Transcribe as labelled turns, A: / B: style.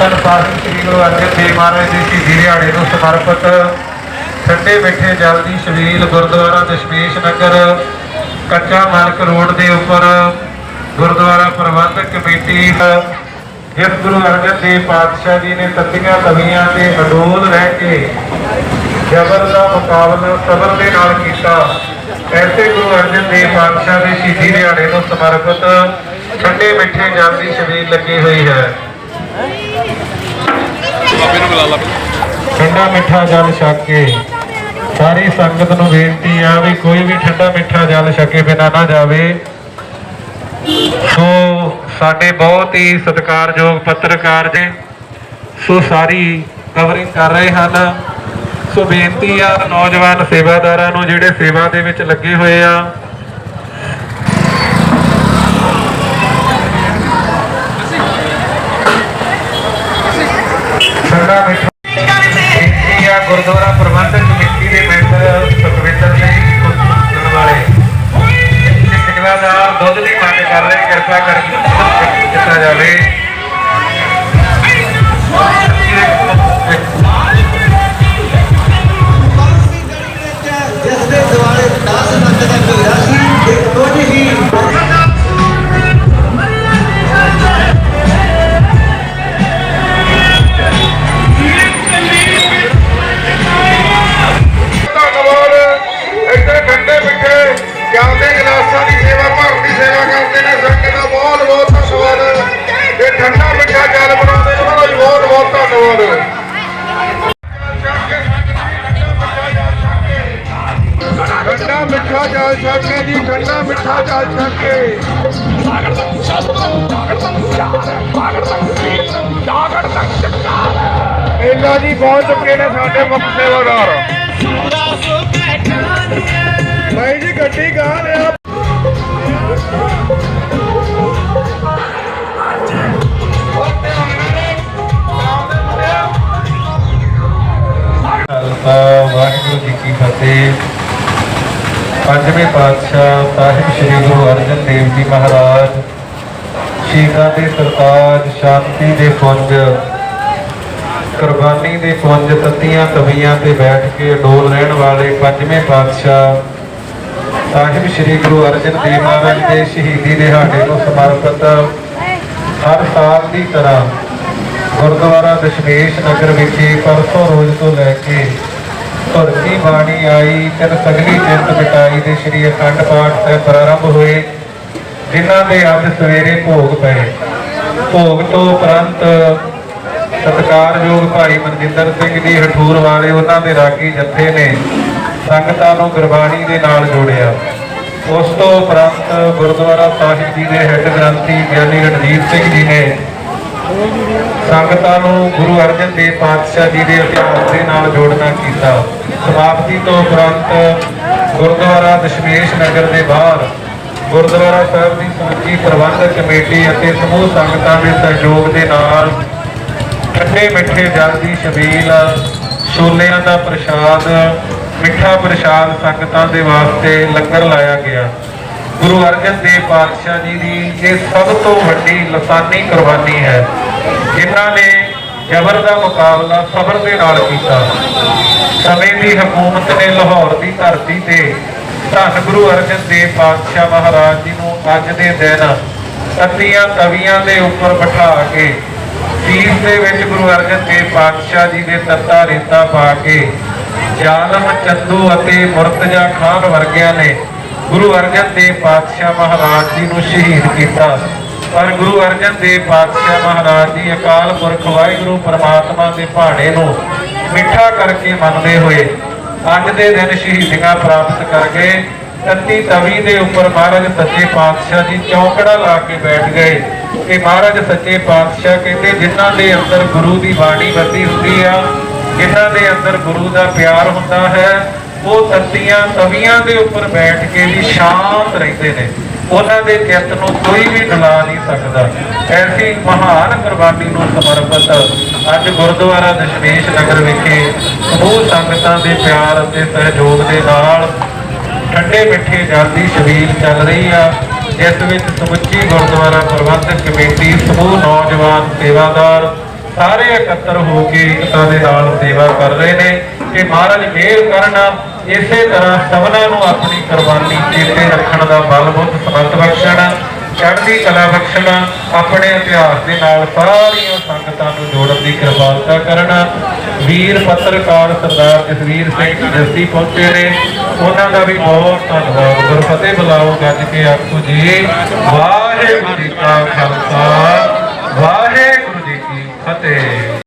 A: ਧੰਨ ਸਾਹਿਬ ਸ੍ਰੀ ਗੁਰੂ ਅਰਜਨ ਦੇਵ ਮਹਾਰਾਜ ਦੇ ਸ਼ਹੀਦੀ ਦਿਹਾੜੇ ਨੂੰ ਸਮਰਪਿਤ ਠੰਡੇ ਮਿੱਠੇ ਜਲ ਦੀ ਛਬੀਲ ਗੁਰਦੁਆਰਾ ਦਸ਼ਮੇਸ਼ ਨਗਰ, ਕੱਚਾ ਮਾਲਕ ਰੋਡ ਦੇ ਉੱਪਰ ਗੁਰਦੁਆਰਾ ਪ੍ਰਬੰਧਕ ਕਮੇਟੀ ਜਿਸ ਗੁਰੂ ਅਰਜਨ ਦੇਵ ਪਾਤਸ਼ਾਹ ਜੀ ਨੇ ਤੱਤੀਆਂ ਕਵੀਆਂ ਤੇ ਅਡੋਲ ਰਹਿ ਕੇ ਜਬਰ ਦਾ ਮੁਕਾਬਲਾ, ਸਬਰ ਦੇ ਨਾਲ ਕੀਤਾ। ਐਸੇ ਗੁਰੂ ਅਰਜਨ ਦੇਵ ਪਾਤਸ਼ਾਹ ਦੇ ਸ਼ਹੀਦੀ ਦਿਹਾੜੇ ਨੂੰ ਸਮਰਪਿਤ ਠੰਡੇ ਮਿੱਠੇ ਜਲ ਦੀ ਛਬੀਲ ਲੱਗੀ ਹੋਈ ਹੈ।
B: ਬਾਬੇ ਨੂੰ ਬੁਲਾ ਲਾ
A: ਠੰਡਾ ਮਿੱਠਾ ਜਲ ਛਕ ਕੇ ਸਾਰੀ ਸੰਗਤ ਨੂੰ ਬੇਨਤੀ ਆ ਵੀ ਕੋਈ ਵੀ ਠੰਡਾ ਮਿੱਠਾ ਜਲ ਛਕੇ ਬਿਨਾ ਨਾ ਜਾਵੇ। ਸੋ ਸਾਡੇ ਬਹੁਤ ਹੀ ਸਤਿਕਾਰਯੋਗ ਪੱਤਰਕਾਰ ਜੀ, ਸੋ ਸਾਰੀ ਕਵਰਿੰਗ ਕਰ ਰਹੇ ਹਨ। ਸੋ ਬੇਨਤੀ ਆ ਨੌਜਵਾਨ ਸੇਵਾਦਾਰਾਂ ਨੂੰ ਜਿਹੜੇ ਸੇਵਾ ਦੇ ਵਿੱਚ ਲੱਗੇ ਹੋਏ ਆ ਗੁਰਦੁਆਰਾ ਪ੍ਰਬੰਧਕ ਕਮੇਟੀ ਦੇ ਮੈਂਬਰ ਸੁਖਵਿੰਦਰ ਸਿੰਘ ਕੁੱਤਨ ਵਾਲੇ। ਤੇ ਸੇਵਾਦਾਰ ਦੁੱਧ ਦੀ ਮੰਗ ਕਰ ਰਹੇ ਕਿਰਪਾ ਕਰਕੇ ਦਿੱਤਾ ਜਾਵੇ।
C: ਮਿੱਠਾ ਜਲ ਛਕ ਕੇ ਜੀ ਠੰਡਾ ਮਿੱਠਾ ਜਲ ਛਕ ਕੇ ਇਹਨਾਂ ਜੀ ਪਹੁੰਚ ਚੁੱਕੇ ਨੇ ਸਾਡੇ ਮੁੱਖ ਸੇਵਾਦਾਰ ਭਾਈ ਜੀ ਗੱਡੀ ਕਹਾਂ ਲਿਆ
A: ਖਾਲਸਾ ਵਾਹਿਗੁਰੂ ਜੀ ਕੀ ਫਤਿਹ। ਪੰਜਵੇਂ ਪਾਤਸ਼ਾਹ ਸਾਹਿਬ ਸ੍ਰੀ ਗੁਰੂ ਅਰਜਨ ਦੇਵ ਜੀ ਮਹਾਰਾਜ ਸ਼ਹੀਦਾਂ ਦੇ ਸਰਤਾਜ ਸ਼ਾਂਤੀ ਦੇ ਪੁੰਜ, ਕੁਰਬਾਨੀ ਦੇ ਪੁੰਜ, ਤਤੀਆਂ ਤਵੀਆਂ ਤੇ ਬੈਠ ਕੇ ਡੋਲ ਰਹਿਣ ਵਾਲੇ ਪੰਜਵੇਂ ਪਾਤਸ਼ਾਹ ਸਾਹਿਬ ਸ੍ਰੀ ਗੁਰੂ ਅਰਜਨ ਦੇਵ ਮਹਾਰਾਜ ਦੇ ਸ਼ਹੀਦੀ ਦਿਹਾੜੇ ਨੂੰ ਸਮਰਪਿਤ ਹਰ ਸਾਲ ਦੀ ਤਰ੍ਹਾਂ ਗੁਰਦੁਆਰਾ ਦਸ਼ਮੇਸ਼ ਨਗਰ ਵਿਖੇ ਪਰਸੋਂ ਰੋਜ਼ ਤੋਂ ਲੈ ਕੇ ਧੁਰਤੀ ਬਾਣੀ ਆਈ, ਤਿੰਨ ਸਗਲੀ ਚਿੰਤ ਮਿਟਾਈ ਦੇ ਸ਼੍ਰੀ ਅਖੰਡ ਪਾਠ ਸਾਹਿਬ ਪ੍ਰਾਰੰਭ ਹੋਏ, ਜਿਨ੍ਹਾਂ ਦੇ ਅੱਜ ਸਵੇਰੇ ਭੋਗ ਪਏ। ਭੋਗ ਤੋਂ ਉਪਰੰਤ ਸਤਿਕਾਰਯੋਗ ਭਾਈ ਮਨਜਿੰਦਰ ਸਿੰਘ ਜੀ ਹਠੂਰ ਵਾਲੇ, ਉਹਨਾਂ ਦੇ ਰਾਗੀ ਜੱਥੇ ਨੇ ਸੰਗਤਾਂ ਨੂੰ ਗੁਰਬਾਣੀ ਦੇ ਨਾਲ ਜੋੜਿਆ। ਉਸ ਤੋਂ ਉਪਰੰਤ ਗੁਰਦੁਆਰਾ ਸਾਹਿਬ ਜੀ ਦੇ ਹੈੱਡ ਗ੍ਰੰਥੀ ਗਿਆਨੀ ਰਣਜੀਤ ਸਿੰਘ ਜੀ ਨੇ ਸੰਗਤਾਂ ਨੂੰ ਗੁਰੂ ਅਰਜਨ ਦੇਵ ਪਾਤਸ਼ਾਹ ਜੀ ਦੇ ਇਤਿਹਾਸ ਦੇ ਨਾਲ ਜੋੜਨਾ ਕੀਤਾ। ਸਮਾਪਤੀ ਤੋਂ ਉਪਰੰਤ ਗੁਰਦੁਆਰਾ ਦਸ਼ਮੇਸ਼ ਨਗਰ ਦੇ ਬਾਹਰ ਗੁਰਦੁਆਰਾ ਸਾਹਿਬ ਦੀ ਸਮੁੱਚੀ ਪ੍ਰਬੰਧਕ ਕਮੇਟੀ ਅਤੇ ਸਮੂਹ ਸੰਗਤਾਂ ਦੇ ਸਹਿਯੋਗ ਦੇ ਨਾਲ ਠੰਡੇ ਮਿੱਠੇ ਜਲ ਦੀ ਛਬੀਲ, ਛੋਲਿਆਂ ਦਾ ਪ੍ਰਸ਼ਾਦ, ਮਿੱਠਾ ਪ੍ਰਸ਼ਾਦ ਸੰਗਤਾਂ ਦੇ ਵਾਸਤੇ ਲੰਗਰ ਲਾਇਆ ਗਿਆ। ਗੁਰੂ ਅਰਜਨ ਦੇਵ ਪਾਤਸ਼ਾਹ ਜੀ ਦੀ ਇਹ ਸਭ ਤੋਂ ਵੱਡੀ ਲਸਾਨੀ ਕੁਰਬਾਨੀ ਹੈ, ਜਿਨ੍ਹਾਂ ਨੇ ਜ਼ਬਰ ਦਾ ਮੁਕਾਬਲਾ ਸਬਰ ਦੇ ਨਾਲ ਕੀਤਾ। ਸਮੇਂ ਦੀ ਹਕੂਮਤ ਨੇ ਲਾਹੌਰ ਦੀ ਧਰਤੀ ਤੇ ਧੰਨ ਗੁਰੂ ਅਰਜਨ ਦੇਵ ਪਾਤਸ਼ਾਹ ਮਹਾਰਾਜ ਜੀ ਨੂੰ ਅੱਜ ਦੇ ਦਿਨ ਤਤੀਆਂ ਤਵੀਆਂ ਦੇ ਉੱਪਰ ਬਿਠਾ ਕੇ, ਤੀਰ ਦੇ ਵਿੱਚ ਗੁਰੂ ਅਰਜਨ ਦੇਵ ਪਾਤਸ਼ਾਹ ਜੀ ਦੇ ਤੱਤਾ ਰੇਤਾ ਪਾ ਕੇ, ਜ਼ਾਲਮ, ਚੰਦੂ ਅਤੇ ਮੁਰਤਜ਼ਾ ਖਾਨ ਵਰਗਿਆਂ ਨੇ ਗੁਰੂ ਅਰਜਨ ਦੇਵ ਪਾਤਸ਼ਾਹ ਮਹਾਰਾਜ ਜੀ ਨੂੰ ਸ਼ਹੀਦ ਕੀਤਾ। ਪਰ ਗੁਰੂ ਅਰਜਨ ਦੇਵ ਪਾਤਸ਼ਾਹ ਮਹਾਰਾਜ ਜੀ ਅਕਾਲ ਪੁਰਖ ਵਾਹਿਗੁਰੂ ਪਰਮਾਤਮਾ ਦੇ ਭਾਣੇ ਨੂੰ ਮਿੱਠਾ ਕਰਕੇ ਮੰਨਦੇ ਹੋਏ ਅੱਜ ਦੇ ਦਿਨ ਸ਼ਹੀਦੀਆਂ ਪ੍ਰਾਪਤ ਕਰ ਗਏ। ਤੱਤੀ ਤਵੀ ਦੇ ਉੱਪਰ ਮਹਾਰਾਜ ਸੱਚੇ ਪਾਤਸ਼ਾਹ ਜੀ ਚੌਕੜਾ ਲਾ ਕੇ ਬੈਠ ਗਏ। ਕਿ ਮਹਾਰਾਜ ਸੱਚੇ ਪਾਤਸ਼ਾਹ ਕਹਿੰਦੇ, ਜਿਨ੍ਹਾਂ ਦੇ ਅੰਦਰ ਗੁਰੂ ਦੀ ਬਾਣੀ ਵਰਤੀ ਹੁੰਦੀ ਆ, ਜਿਨ੍ਹਾਂ ਦੇ ਅੰਦਰ ਗੁਰੂ ਦਾ ਪਿਆਰ ਹੁੰਦਾ ਹੈ ਉਹ ਤੱਤੀਆਂ ਤਵੀਆਂ ਦੇ ਉੱਪਰ ਬੈਠ ਕੇ ਵੀ ਸ਼ਾਂਤ ਰਹਿੰਦੇ ਨੇ। ਉਹਨਾਂ ਦੇ ਚਿੱਤ ਨੂੰ ਕੋਈ ਵੀ ਡਲਾ ਨਹੀਂ ਸਕਦਾ। ਐਸੀ ਮਹਾਨ ਕੁਰਬਾਨੀ ਨੂੰ ਸਮਰਪਿਤ ਅੱਜ ਗੁਰਦੁਆਰਾ ਦਸ਼ਮੇਸ਼ ਨਗਰ ਵਿਖੇ ਸਮੂਹ ਸੰਗਤਾਂ ਦੇ ਪਿਆਰ ਅਤੇ ਸਹਿਯੋਗ ਦੇ ਨਾਲ ਠੰਡੇ ਮਿੱਠੇ ਜਲ ਸ਼ਬੀਲ ਚੱਲ ਰਹੀ ਆ, ਜਿਸ ਵਿੱਚ ਸਮੁੱਚੀ ਗੁਰਦੁਆਰਾ ਪ੍ਰਬੰਧਕ ਕਮੇਟੀ, ਸਮੂਹ ਨੌਜਵਾਨ ਸੇਵਾਦਾਰ ਸਾਰੇ ਇਕੱਤਰ ਹੋ ਕੇ ਏਕਤਾ ਦੇ ਨਾਲ ਸੇਵਾ ਕਰ ਰਹੇ ਨੇ। ਕਿ ਮਹਾਰਾਜ ਮਿਹਰ ਕਰਨਾ ਇਸੇ ਤਰ੍ਹਾਂ ਸਭਨਾਂ ਨੂੰ ਆਪਣੀ ਕੁਰਬਾਨੀ ਚੇਤੇ ਰੱਖਣ ਦਾ ਬਲ ਬੁੱਧ ਸਮਰਥ ਬਖਸ਼ਣ, ਚੜ੍ਹਦੀ ਕਲਾ ਬਖਸ਼ਣ, ਆਪਣੇ ਇਤਿਹਾਸ ਦੇ ਨਾਲ ਸਾਰੀਆਂ ਸੰਗਤਾਂ ਨੂੰ ਜੋੜਨ ਦੀ ਕਿਰਪਾਲਤਾ ਕਰਨਾ। ਵੀਰ ਪੱਤਰਕਾਰ ਸਰਦਾਰ ਜਸਵੀਰ ਸਿੰਘ ਜੀ ਜੱਸੀ ਪਹੁੰਚੇ ਨੇ। ਉਹਨਾਂ ਦਾ ਵੀ ਬਹੁਤ ਧੰਨਵਾਦ। ਗੁਰਫਤਿਹ ਬੁਲਾਓ ਗੱਜ ਕੇ ਆਖੋ ਜੀ, ਵਾਹਿਗੁਰੂ ਜੀ ਕਾ ਖਾਲਸਾ, ਵਾਹਿਗੁਰੂ ਜੀ ਕੀ ਫਤਿਹ।